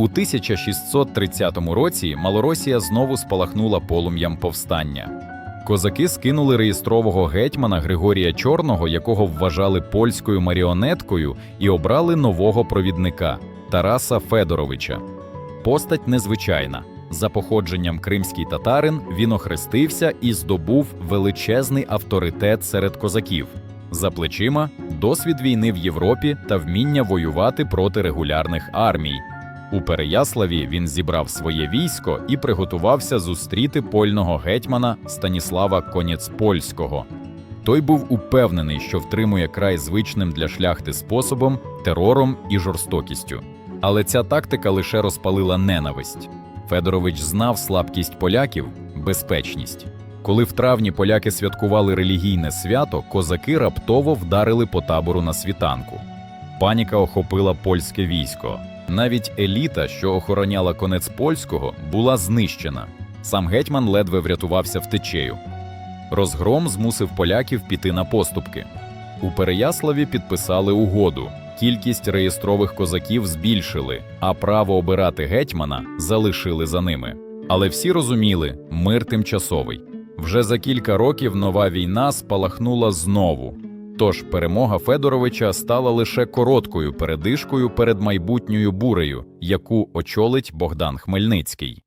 У 1630 році Малоросія знову спалахнула полум'ям повстання. Козаки скинули реєстрового гетьмана Григорія Чорного, якого вважали польською маріонеткою, і обрали нового провідника Тараса Федоровича. Постать незвичайна. За походженням кримський татарин він охрестився і здобув величезний авторитет серед козаків. За плечима досвід війни в Європі та вміння воювати проти регулярних армій. У Переяславі він зібрав своє військо і приготувався зустріти польного гетьмана Станіслава Конєцпольського. Той був упевнений, що втримує край звичним для шляхти способом, терором і жорстокістю. Але ця тактика лише розпалила ненависть. Федорович знав слабкість поляків безпечність. Коли в травні поляки святкували релігійне свято, козаки раптово вдарили по табору на світанку. Паніка охопила польське військо. Навіть еліта, що охороняла конець польського, була знищена. Сам гетьман ледве врятувався втечею. Розгром змусив поляків піти на поступки. У Переяславі підписали угоду. Кількість реєстрових козаків збільшили, а право обирати гетьмана залишили за ними. Але всі розуміли, мир тимчасовий. Вже за кілька років нова війна спалахнула знову. Тож перемога Федоровича стала лише короткою передишкою перед майбутньою бурею, яку очолить Богдан Хмельницький.